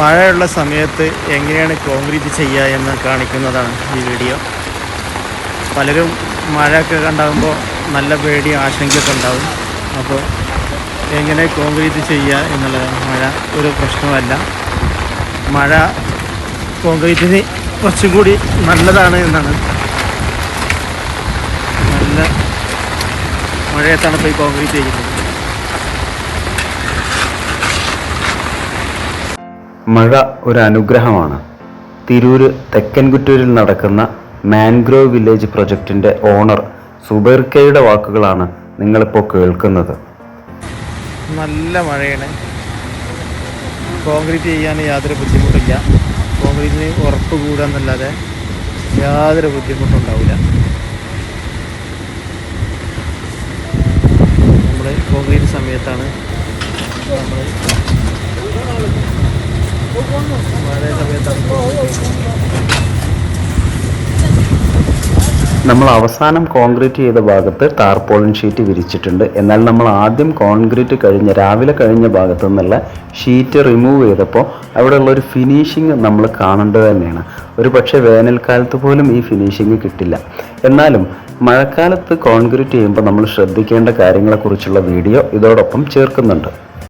മഴയുള്ള സമയത്ത് എങ്ങനെയാണ് കോൺക്രീറ്റ് ചെയ്യുക എന്ന് കാണിക്കുന്നതാണ് ഈ വീഡിയോ. പലരും മഴയൊക്കെ ഉണ്ടാകുമ്പോൾ നല്ല പേടി ആശങ്കയൊക്കെ ഉണ്ടാവും അപ്പോൾ എങ്ങനെ കോൺക്രീറ്റ് ചെയ്യുക എന്നുള്ളതാണ് മഴ ഒരു പ്രശ്നമല്ല. മഴ കോൺക്രീറ്റിന് കുറച്ചും കൂടി നല്ലതാണ് എന്നാണ്. നല്ല മഴയത്താണ് പോയി കോൺക്രീറ്റ് ചെയ്യുന്നത്. മഴ ഒരു അനുഗ്രഹമാണ് തിരൂര് തെക്കൻകുറ്റൂരിൽ നടക്കുന്ന മാൻഗ്രോവ് വില്ലേജ് പ്രൊജക്ടിന്റെ ഓണർ സുബൈർ കെയുടെ വാക്കുകളാണ് നിങ്ങളിപ്പോൾ കേൾക്കുന്നത്. നല്ല മഴയാണ്. കോൺക്രീറ്റ് ചെയ്യാൻ യാതൊരു ബുദ്ധിമുട്ടില്ല. കോൺക്രീറ്റിന് ഉറപ്പ് കൂടാന്നല്ലാതെ യാതൊരു ബുദ്ധിമുട്ടും ഉണ്ടാവില്ല. നമ്മൾ കോൺക്രീറ്റ് സമയത്താണ് നമ്മൾ മഴ സമയത്താണ് നമ്മൾ അവസാനം കോൺക്രീറ്റ് ചെയ്ത ഭാഗത്ത് ടാർപോളിൻ ഷീറ്റ് വിരിച്ചിട്ടുണ്ട്. എന്നാൽ നമ്മൾ ആദ്യം കോൺക്രീറ്റ് കഴിഞ്ഞ രാവിലെ കഴിഞ്ഞ ഭാഗത്തു നിന്നുള്ള ഷീറ്റ് റിമൂവ് ചെയ്തപ്പോൾ അവിടെയുള്ള ഒരു ഫിനിഷിങ് നമ്മൾ കാണേണ്ടത് തന്നെയാണ്. ഒരു പക്ഷേ വേനൽക്കാലത്ത് പോലും ഈ ഫിനിഷിങ് കിട്ടില്ല. എന്നാലും മഴക്കാലത്ത് കോൺക്രീറ്റ് ചെയ്യുമ്പോൾ നമ്മൾ ശ്രദ്ധിക്കേണ്ട കാര്യങ്ങളെക്കുറിച്ചുള്ള വീഡിയോ ഇതോടൊപ്പം ചേർക്കുന്നുണ്ട്.